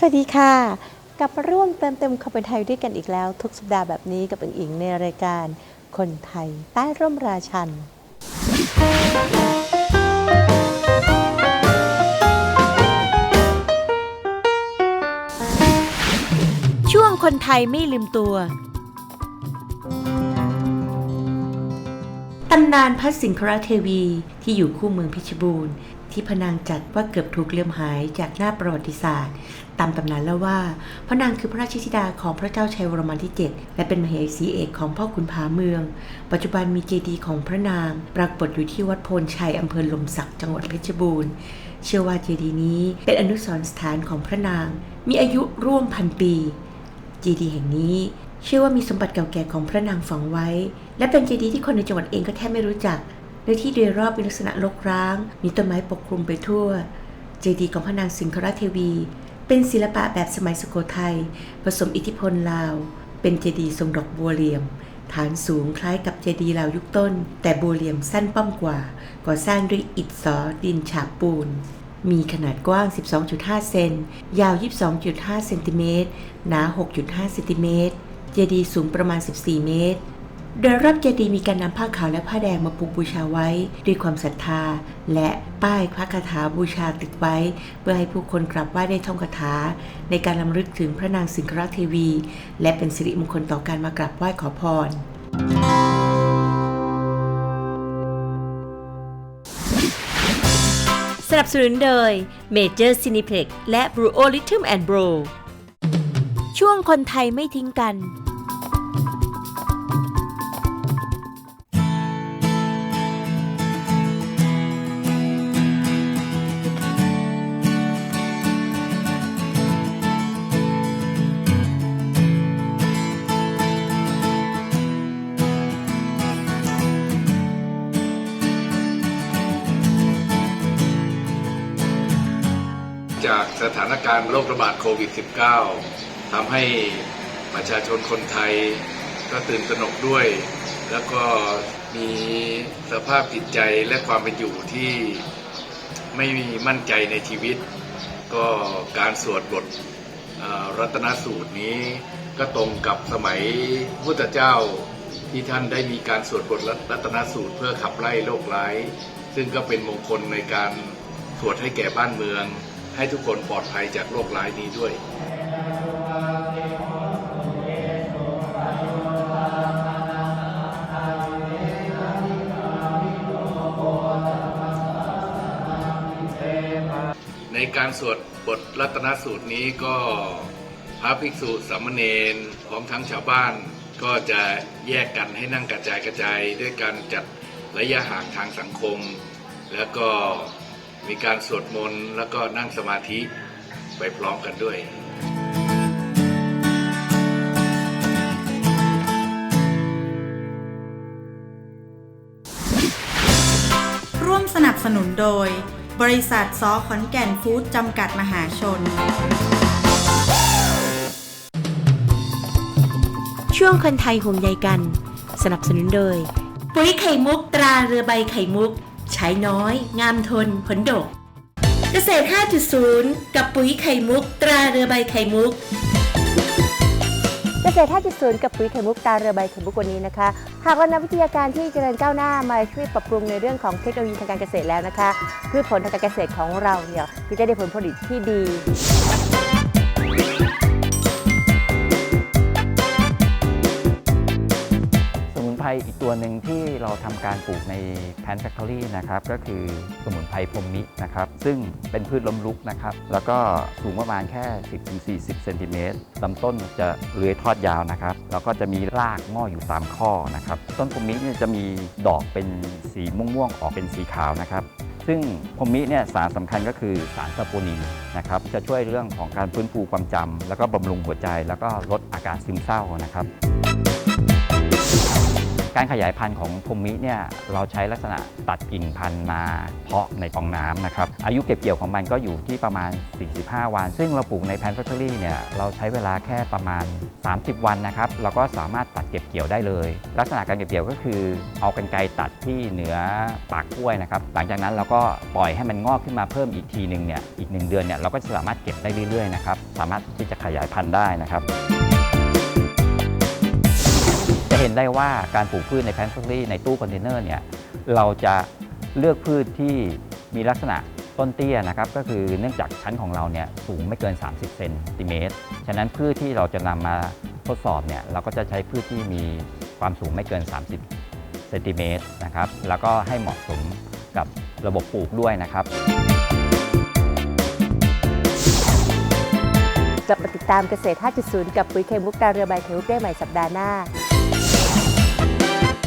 สวัสดีค่ะ กลับมาร่วมเติมเต็มความเป็นไทยด้วยกันอีกแล้ว ทุกสัปดาห์แบบนี้กับอิงอิงในรายการ คนไทยใต้ร่มราชัน ช่วงคนไทยไม่ลืมตัวตำนานพระสิงคราเทวีที่อยู่คู่เมืองเพชรบูรณ์ ที่พนางจัดว่าเกือบถูกเลือมหายจากหน้าประวัติศาสตร์ ตามตำนานเล่าว่าพระนางคือพระราชธิดาของพระเจ้าชัยวรมันที่ 7 และเป็นมเหสีเอกของพ่อขุนผาเมือง ปัจจุบันมีเจดีย์ของพระนาง ปรากฏอยู่ที่วัดโพนชัยอำเภอลมศักจังหวัดเพชรบูรณ์เชื่อว่าเจดีย์นี้เป็นอนุสรณ์สถานของพระนาง มีอายุร่วมพันปี เจดีย์แห่งนี้เชื่อว่ามีสมบัติเก่าแก่ของพระนางฝังไว้ และเป็นเจดีย์ที่คนในจังหวัดเองก็แทบไม่รู้จัก โดยที่โดยรอบมีลักษณะรกร้าง มีต้นไม้ปกคลุมไปทั่ว เจดีย์ของพระนางสิงคราเทวี เป็นศิลปะแบบสมัยสุโขทัยผสมอิทธิพลลาว เป็นเจดีย์ทรงดอกบัวเหลี่ยม ฐานสูงคล้ายกับเจดีย์ลาวยุคต้น แต่บัวเหลี่ยมสั้นป้อมกว่า ก่อสร้างด้วยอิฐสอดินฉาบปูนมีขนาดกว้าง 12.5 เซน ยาว 22.5 เซนติเมตร หนา 6.5 เซนติเมตร เจดีย์สูงประมาณ 14 เมตร โดยรอบเจดีย์มีการนำผ้าขาวและผ้าแดงมาปูบูชาไว้ ด้วยความศรัทธา และป้ายพระคาถาบูชาติดไว้ เพื่อให้ผู้คนกราบไหว้ได้ท่องคาถา ในการรำลึกถึงพระนางสิงคราเทวี และเป็นสิริมงคลต่อการมากราบไหว้ขอพรสนับสนุนโดย Major Cineplex และ b r u o Rhythm and Bro ช่วงคนไทยไม่ทิ้งกัน ถานการณ์โรคระบาดโควิด -19 ทำให้ประชาชนคนไทยก็ตื่นตระหนกด้วย แล้วก็มีสภาพจิตใจและความเป็นอยู่ที่ไม่มั่นใจในชีวิต ก็การสวดบทรัตนสูตรนี้ก็ตรงกับสมัยพุทธเจ้าที่ท่านได้มีการสวดบทรัตนสูตรเพื่อขับไล่โรคร้าย ซึ่งก็เป็นมงคลในการสวดให้แก่บ้านเมือง ให้ทุกคนปลอดภัยจากโรคร้ายนี้ด้วยในการสวดบทรัตนสูตรนี้ก็พระภิกษุสามเณรพร้อมทั้งชาวบ้าน ก็จะแยกกันให้นั่งกระจายกระจายด้วยการจัดระยะห่างทางสังคม แล้วก็ มีการสวดมนต์แล้วก็นั่งสมาธิไปพร้อมกันด้วยร่วมสนับสนุนโดย บริษัทซอขอนแก่นฟู้ดจำกัดมหาชน ช่วงคนไทยห่วงใยกัน สนับสนุนโดย ปุ๋ยไข่มุกตราเรือใบไข่มุก ใช้น้อย งามทน ผลดก เกษตร 5.0 กับปุ๋ยไข่มุก ตราเรือใบไข่มุก เกษตร 5.0 กับปุ๋ยไข่มุกตราเรือใบไข่มุกวันนี้นะคะ หากเรานำวิทยาการที่เจริญก้าวหน้ามาช่วยปรับปรุงในเรื่องของเทคโนโลยีทางการเกษตรแล้วนะคะพืชผลทางการเกษตรของเราเนี่ยจะได้ผลผลิตที่ดี รอีกตัวหนึ่งที่เราทำการปลูกในแพนแฟคทอรี่นะครับก็คือสมุนไพรพรมมินะครับซึ่งเป็นพืชล้มลุกนะครับแล้วก็สูงประมาณแค่ 10-40 เซนติเมตรลำต้นจะเลื้อยทอดยาวนะครับแล้วก็จะมีรากงออยู่ตามข้อนะครับต้นพรมมิเนี่ยจะมีดอกเป็นสีม่วงๆออกเป็นสีขาวนะครับซึ่งพรมมิเนี่ยสารสำคัญก็คือสารซาโปนินนะครับจะช่วยเรื่องของการฟื้นฟูความจำแล้วก็บำรุงหัวใจ แล้วก็ลดอาการซึมเศร้านะครับ การขยายพันธุ์ของพรมมิเนี่ยเราใช้ลักษณะตัดกิ่งพันธุ์มาเพาะในฟองน้ำนะครับอายุเก็บเกี่ยวของมันก็อยู่ที่ประมาณ 45 วัน ซึ่งเราปลูกในแพนฟ a ทอรี่เนี่ยเราใช้เวลาแค่ประมาณ 30 วันนะครับเราก็สามารถตัดเก็บเกี่ยวได้เลย ลักษณะการเก็บเกี่ยวก็คือ เอากันไกรตัดที่เหนือปากกล้วยนะครับหลังจากนั้นเราก็ปล่อยให้มันงอกขึ้นมาเพิ่มอีกทีหนึ่งเนี่ยอีกหนึ่งเดือนเนี่ยเราก็จะสามารถเก็บได้เรื่อยๆนะครับสามารถที่จะขยายพันธุ์ได้นะครับ นได้ว่าการปลูกพืชในแพนท a รี่ในตู้คอนเทนเนอร์เนี่ยเราจะเลือกพืชที่มีลักษณะต้นเตี้ยนะครับก็คือเนื่องจากชั้นของเราเนี่ยสูงไม่เกิน 30เซนติเมตรฉะนั้นพืชที่เราจะนำมาทดสอบเนี่ยเราก็จะใช้พืชที่มีความสูงไม่เกิน 30เซนติเมตรนะครับแล้วก็ให้เหมาะสมกับระบบปลูกด้วยนะครับกลับมาติดตามเกษตร 5.0 กับปุ๋ยไข่มุกตาเรือใบไข่มุกได้ใหม่สัปดาห์หน้า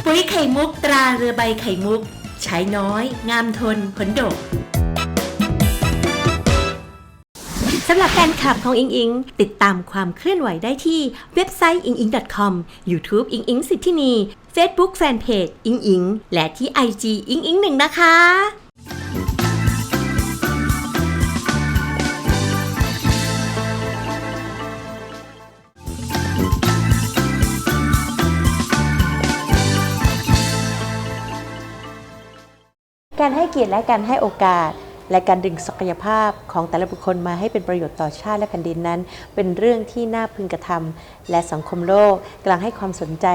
ปุ๋ยไข่มุกตราเรือใบไข่มุก ใช้น้อย งามทนผลดกสำหรับแฟนคลับของอิงอิง ติดตามความเคลื่อนไหวได้ที่เว็บไซต์ inging.com YouTube อิงอิงสิทธินี Facebook Fanpage อิงอิง และที่ IG อิงอิงหนึ่งนะคะ ให้เกียรติและการให้โอกาส และการดึงศักยภาพของแต่ละบุคคลมาให้เป็นประโยชน์ต่อชาติและแผ่นดินนั้น เป็นเรื่องที่น่าพึงกระทำและสังคมโลกกำลังให้ความสนใจ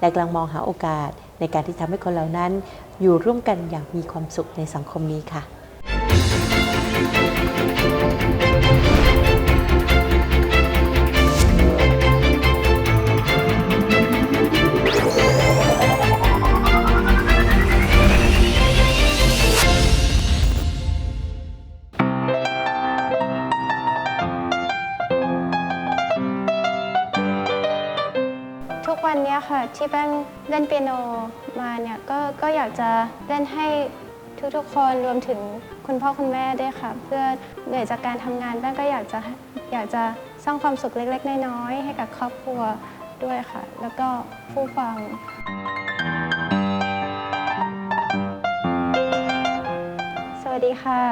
และกำลังมองหาโอกาส ในการที่ทำให้คนเหล่านั้น อยู่ร่วมกันอย่างมีความสุขในสังคมนี้ค่ะ ที่แป้งเล่นเปียโนมาเนี่ยก็ก็อยากจะเล่นให้ทุกๆคนรวมถึงคุณพ่อคุณแม่ด้วยค่ะ เพื่อเหนื่อยจากการทำงานแป้งก็อยากจะอยากจะสร้างความสุขเล็กๆ น้อยๆให้กับครอบครัวด้วยค่ะ แล้วก็ผู้ฟัง สวัสดีค่ะ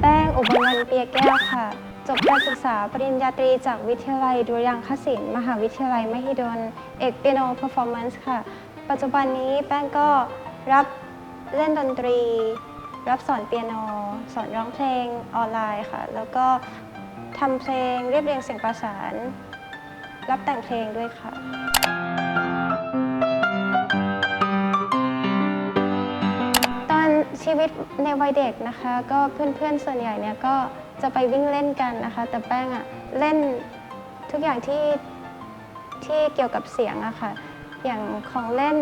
แป้งอุบลวรรณเปียแก้วค่ะ จบการศึกษาปริญญาตรีจากวิทยาลัยดุริยางคศิลป์มหาวิทยาลัยมหิดล เอกเปียโนเพอร์ฟอร์แมนซ์ค่ะ ปัจจุบันนี้แป้งก็รับเล่นดนตรี รับสอนเปียโน สอนร้องเพลงออนไลน์ค่ะ แล้วก็ทำเพลงเรียบเรียงเสียงประสาน รับแต่งเพลงด้วยค่ะ ตอนชีวิตในวัยเด็กนะคะ ก็เพื่อนๆส่วนใหญ่เนี่ยก็ จะไปวิ่งเล่นกันนะคะ แต่แป้งอะเล่นทุกอย่างที่ที่เกี่ยวกับเสียงอะค่ะ อย่างของเล่น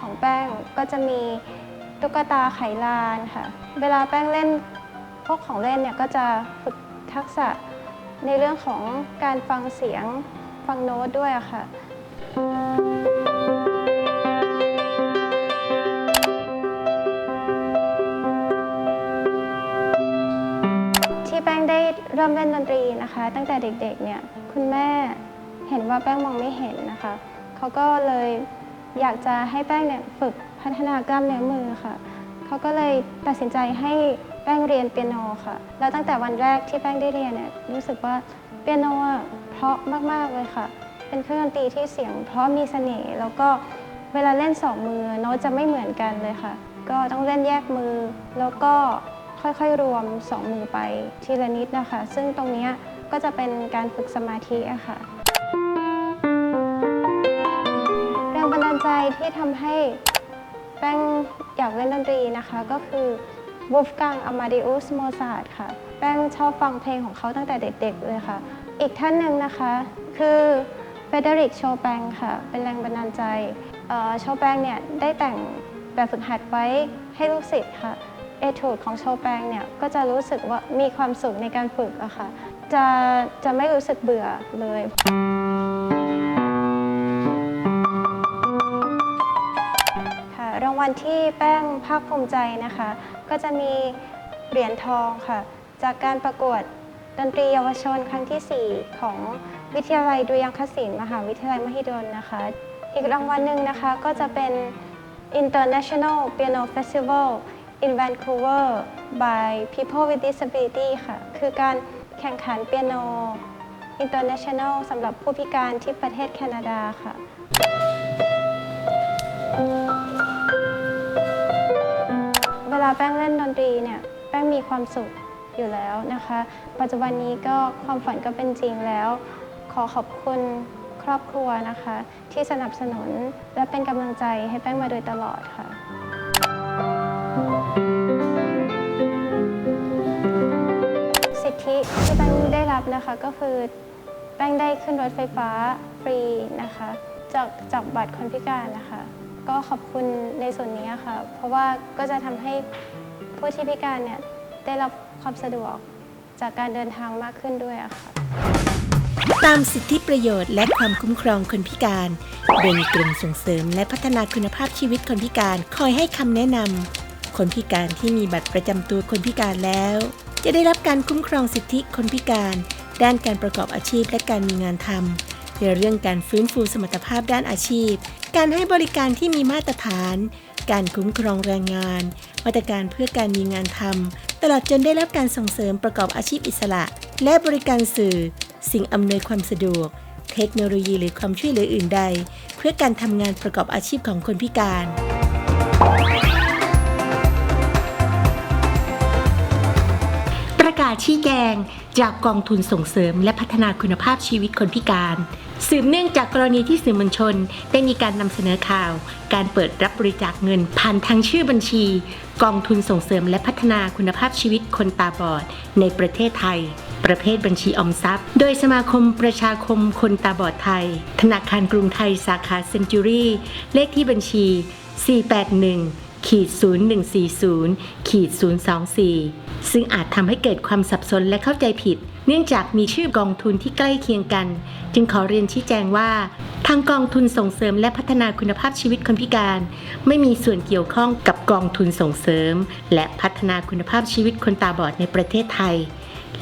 ของแป้งก็จะมีตุ๊กตาไขลานค่ะ เวลาแป้งเล่นพวกของเล่นเนี่ยก็จะฝึกทักษะในเรื่องของการฟังเสียงฟังโน้ตด้วยอะค่ะ เริ่มเล่นดนตรีนะคะ ตั้งแต่เด็กๆเนี่ยคุณแม่เห็นว่าแป้งมองไม่เห็นนะคะเขาก็เลยอยากจะให้แป้งเนี่ยฝึกพัฒนากล้ามเนื้อมือค่ะเขาก็เลยตัดสินใจให้แป้งเรียนเปียโนค่ะ แล้วตั้งแต่วันแรกที่แป้งได้เรียนเนี่ยรู้สึกว่าเปียโนเพราะมากๆเลยค่ะ เป็นเครื่องดนตรีที่เสียง เพราะมีเสน่ห์แล้วก็เวลาเล่นสองมือโน้ตจะไม่เหมือนกันเลยค่ะ ก็ต้องเล่นแยกมือแล้วก็ ค่อยๆ รวมสองมือไปทีละนิดนะคะ ซึ่งตรงนี้ก็จะเป็นการฝึกสมาธิะค่ะแรงบันดาลใจที่ทำให้แป้งอยากเล่นดนตรีนะคะก็คือ Wolfgang Amadeus Mozart ค่ะ แป้งชอบฟังเพลงของเขาตั้งแต่เด็กๆเลยค่ะ อีกท่านหนึ่งนะคะคือเฟเดริกโชแปงค่ะ เป็นแรงบันดาลใจโชแปงเนี่ยได้แต่งแบบฝึกหัดไว้ให้ลูกศิษย์ค่ะ เอทูดของโชแปงเนี่ยก็จะรู้สึกว่ามีความสุขในการฝึกอะค่ะจะจะไม่รู้สึกเบื่อเลยค่ะรางวัลที่แป้งภาคภูมิใจนะคะ ก็จะมีเหรียญทองค่ะ จากการประกวดดนตรีเยาวชนครั้งที่ 4 ของวิทยาลัยดุริยางคศิลป์มหาวิทยาลัยมหิดลนะคะ อีกรางวัลหนึ่งนะคะก็จะเป็น International Piano Festival in Vancouver by People with Disability ค่ะ คือการแข่งขันเปียโน International สำหรับผู้พิการที่ประเทศแคนาดาค่ะเวลาแป้งเล่นดนตรีเนี่ยแป้งมีความสุขอยู่แล้วนะคะ ปัจจุบันนี้ก็ความฝันก็เป็นจริงแล้ว ขอขอบคุณครอบครัวนะคะ ที่สนับสนุนและเป็นกำลังใจให้แป้งมาโดยตลอดค่ะ ที่แป้งได้รับนะคะก็คือแป้งได้ขึ้นรถไฟฟ้าฟรีนะคะจากจากบัตรคนพิการนะคะ ก็ขอบคุณในส่วนนี้ค่ะ เพราะว่าก็จะทำให้ผู้ที่พิการเนี่ยได้รับความสะดวกจากการเดินทางมากขึ้นด้วยอะค่ะ ตามสิทธิประโยชน์และความคุ้มครองคนพิการ โดยมีกรมส่งเสริมและพัฒนาคุณภาพชีวิตคนพิการคอยให้คำแนะนำคนพิการที่มีบัตรประจำตัวคนพิการแล้ว จะได้รับการคุ้มครองสิทธิคนพิการ ด้านการประกอบอาชีพและการมีงานทำในเรื่องการฟื้นฟูสมรรถภาพด้านอาชีพ การให้บริการที่มีมาตรฐาน การคุ้มครองแรงงาน มาตรการเพื่อการมีงานทำตลอดจนได้รับการส่งเสริมประกอบอาชีพอิสระ และบริการสื่อ สิ่งอำนวยความสะดวก เทคโนโลยีหรือความช่วยเหลืออื่นใด เพื่อการทำงานประกอบอาชีพของคนพิการ ชี้แจงจากกองทุนส่งเสริม และพัฒนาคุณภาพชีวิตคนพิการ สืบเนื่องจากกรณีที่สื่อมวลชน ได้มีการนำเสนอข่าว การเปิดรับบริจาคเงินผ่านทางชื่อบัญชี กองทุนส่งเสริมและพัฒนาคุณภาพชีวิตคนตาบอด ในประเทศไทย ประเภทบัญชีออมทรัพย์ โดยสมาคมประชาคมคนตาบอดไทย ธนาคารกรุงไทยสาขาเซนจูรี่เลขที่บัญชี 481 ขีด0140ขีด024 ซึ่งอาจทำให้เกิดความสับสนและเข้าใจผิด เนื่องจากมีชื่อกองทุนที่ใกล้เคียงกัน จึงขอเรียนชี้แจงว่า ทางกองทุนส่งเสริมและพัฒนาคุณภาพชีวิตคนพิการ ไม่มีส่วนเกี่ยวข้องกับกองทุนส่งเสริม และพัฒนาคุณภาพชีวิตคนตาบอดในประเทศไทย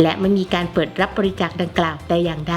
และไม่มีการเปิดรับบริจาคดังกล่าวแต่อย่างใด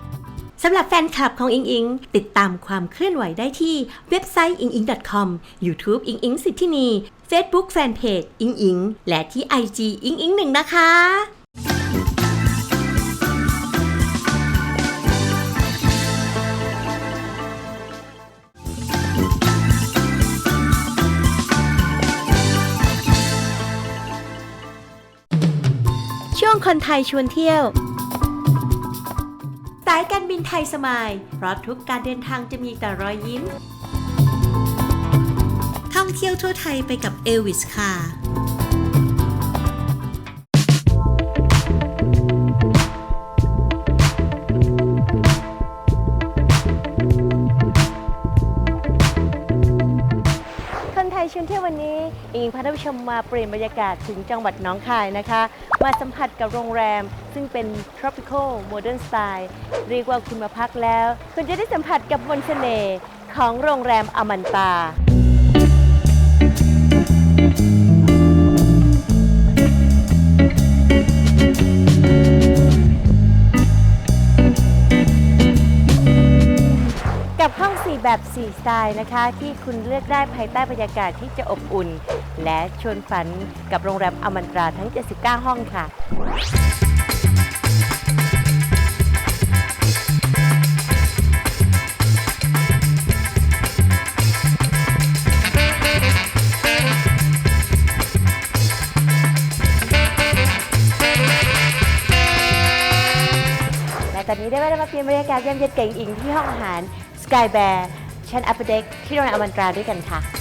สำหรับแฟนคลับของอิงอิง ติดตามความเคลื่อนไหวได้ที่เว็บไซต์อิงอิง .com YouTube อิงอิงสิทธินี Facebook Fanpage อิงอิง และที่ IG อิงอิงหนึ่งนะคะช่วงคนไทยชวนเที่ยวายการบินไทยสมายเพราะทุกการเดินทางจะมีแต่รอยยิ้ม ท่องเที่ยวทั่วไทยไปกับเอวิสค่ะาท่านผู้ชมมาเปลี่ยนบรรยากาศถึงจังหวัดหนองคายนะคะ มาสัมผัสกับโรงแรม ซึ่งเป็น tropical modern style เรียกว่าคุณมาพักแล้ว คุณจะได้สัมผัสกับมนต์เสน่ห์ของโรงแรมอมันตากับห้อง 4 แบบ 4 สไตล์นะคะ ที่คุณเลือกได้ภายใต้บรรยากาศที่จะอบอุ่น และชวนฝันกับโรงแรมอมันตราทั้ง 79 ห้องค่ะ และตอนนี้ได้เวลามาเปลี่ยนบรรยากาศยามเย็นเก่งอิงที่ห้องอาหาร Sky Bear ชั้นอัปเดตที่โรงแรมอมันตราด้วยกันค่ะ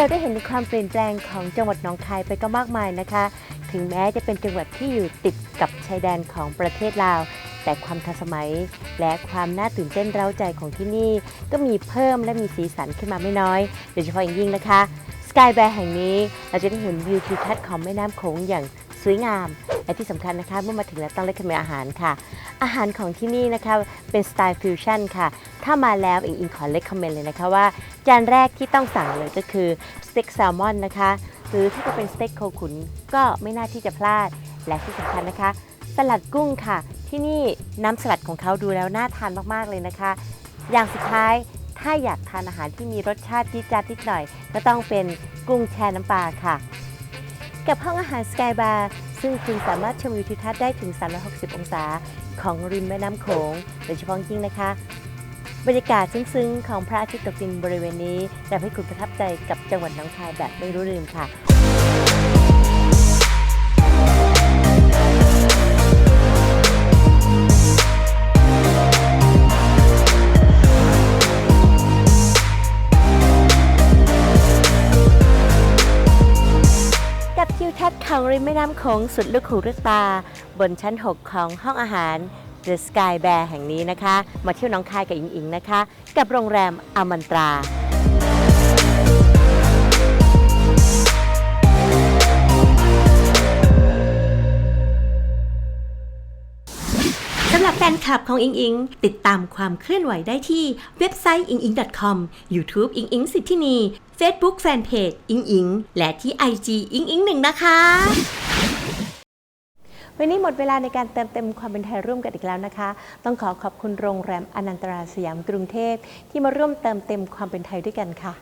เราได้เห็นถึงความเปลี่ยนแปลงของจังหวัดหนองคายไปก็มากมายนะคะ ถึงแม้จะเป็นจังหวัดที่อยู่ติดกับชายแดนของประเทศลาว แต่ความทันสมัย และความน่าตื่นเต้นเร้าใจของที่นี่ ก็มีเพิ่มและมีสีสันขึ้นมาไม่น้อย โดยเฉพาะอย่างยิ่งนะคะ สกายแบร์แห่งนี้เราจะได้เห็นวิวทิวทัศน์ของแม่น้ำโขงอย่าง สวยงาม และที่สำคัญนะคะ เมื่อมาถึงแล้วต้องเล็กขมนอาหารค่ะ อาหารของที่นี่นะคะเป็นสไตล์ฟิวชั่นค่ะ ถ้ามาแล้วอิงอิงขอเล c กคอมเมนต์เลยนะคะว่า จานแรกที่ต้องสั่งเลยก็คือสเต็กแซลมอนนะคะ หรือถ้าจะเป็นสเต็กโคขุนก็ไม่น่าที่จะพลาด และที่สำคัญนะคะ สลัดกุ้งค่ะ ที่นี่น้ำสลัดของเขาดูแล้วน่าทานมากๆเลยนะคะ อย่างสุดท้ายถ้าอยากทานอาหารที่มีรสชาติจี๊ดจ๊าดนิดหน่อย ก็ต้องเป็นกุ้งแช่น้ำปลาค่ะ กับห้องอาหารสกายบาร์ซึ่งคุณสามารถชมวิวทิวทัศน์ได้ถึง 360 องศาของริมแม่น้ำโขงโดยเฉพาะยิ่งนะคะ บรรยากาศซึ้งๆ ของพระอาทิตย์ตกดินบริเวณนี้ทำให้คุณประทับใจกับจังหวัดหนองคายแบบไม่รู้ลืมค่ะ ของริมแม่น้ำโขงสุดลูกหูลูกตา บนชั้น 6 ของห้องอาหาร The Sky Bear แห่งนี้นะคะ มาเที่ยวน้องคายกับอิงอิงนะคะ กับโรงแรมอมันตราสำหรับแฟนคลับของอิงอิง ติดตามความเคลื่อนไหวได้ที่เว็บไซต์ i n g i n g com YouTube อิงอิงสิทธินี Facebook Fanpage อิงอิง และที่ IG อิงอิงหนึ่งนะคะ วันนี้หมดเวลาในการเติมเต็มความเป็นไทยร่วมกันอีกแล้วนะคะ ต้องขอขอบคุณโรงแรมอนันตราสยามกรุงเทพที่มาร่วมเติมเต็มความเป็นไทยด้วยกันค่ะ